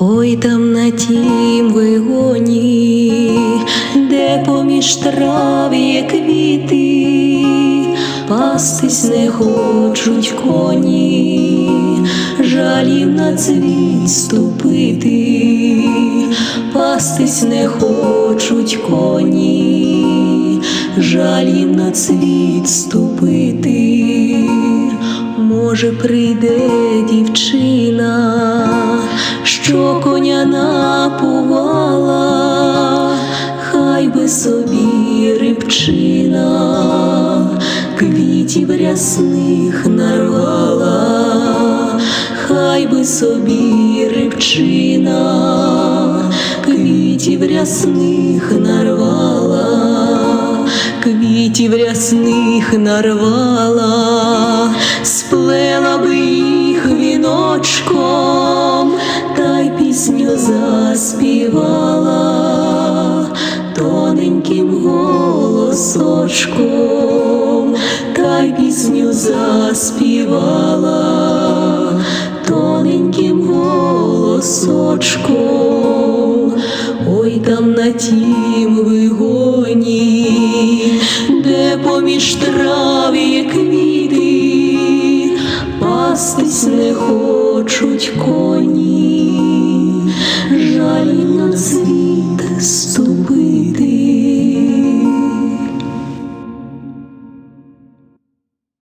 Ой там на тім вигоні, де поміж трав є квіти, пастись не хочуть коні, жалів на цвіт ступити, пастись не хочуть коні, жалів на цвіт ступити, може прийде дівчина що коня напувала, хай би собі рибчина, квітів рясних нарвала, хай би собі рибчина, квітів рясних нарвала, квітів рясних нарвала, сплела би їх віночком діточком, та й пісню заспівала тоненьким голосочком, ой там на тім вигоні, де поміж траві квіти, пастись не хочуть коні.